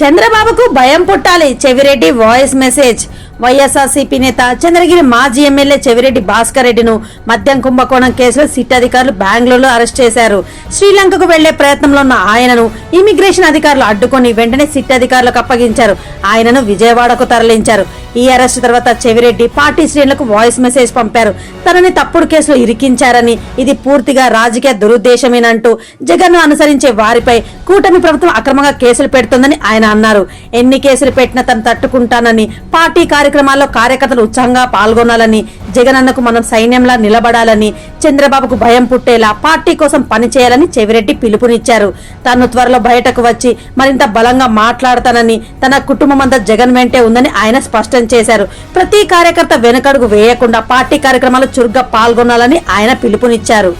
చంద్రబాబుకు భయం పుట్టాలి. Chevireddy voice message. వైఎస్ఆర్సీపీ నేత చంద్రగిరి మాజీ ఎమ్మెల్యే చెవిరెడ్డి భాస్కర్ రెడ్డిను మద్యం కుంభకోణం కేసులో సిట్ అధికారులు బెంగళూరులో అరెస్ట్ చేశారు. శ్రీలంకకు వెళ్ళే ప్రయత్నంలో ఉన్న ఆయనను ఇమిగ్రేషన్ అధికారులు అడ్డుకొని వెంటనే సిట్ అధికారులకు అప్పగించారు. ఆయనను విజయవాడకు తరలించారు. ఈ అరెస్ట్ తర్వాత చెవిరెడ్డి పార్టీ శ్రేణులకు వాయిస్ మెసేజ్ పంపారు. తనని తప్పుడు కేసులో ఇరికించారని ఇది పూర్తిగా రాజకీయ దురుద్దేశమేనంటూ జగన్ అనుసరించే వారిపై కూటమి ప్రభుత్వం అక్రమంగా కేసులు పెడుతోందని ఆయన అన్నారు. ఎన్ని కేసులు పెట్టినా తను తట్టుకుంటానని పార్టీ కార్యక్రమాల్లో కార్యకర్తలు ఉత్సాహంగా పాల్గొనాలని జగన్ అన్నకు మనం సైన్యంలా నిలబడాలని చంద్రబాబుకు భయం పుట్టేలా పార్టీ కోసం పనిచేయాలని చెవిరెడ్డి పిలుపునిచ్చారు. తాను త్వరలో బయటకు వచ్చి మరింత బలంగా మాట్లాడతానని తన కుటుంబం అంతా జగన్ వెంటే ఉందని ఆయన స్పష్టం చేశారు. ప్రతి కార్యకర్త వెనకడుగు వేయకుండా పార్టీ కార్యక్రమాలు చురుగ్గా పాల్గొనాలని ఆయన పిలుపునిచ్చారు.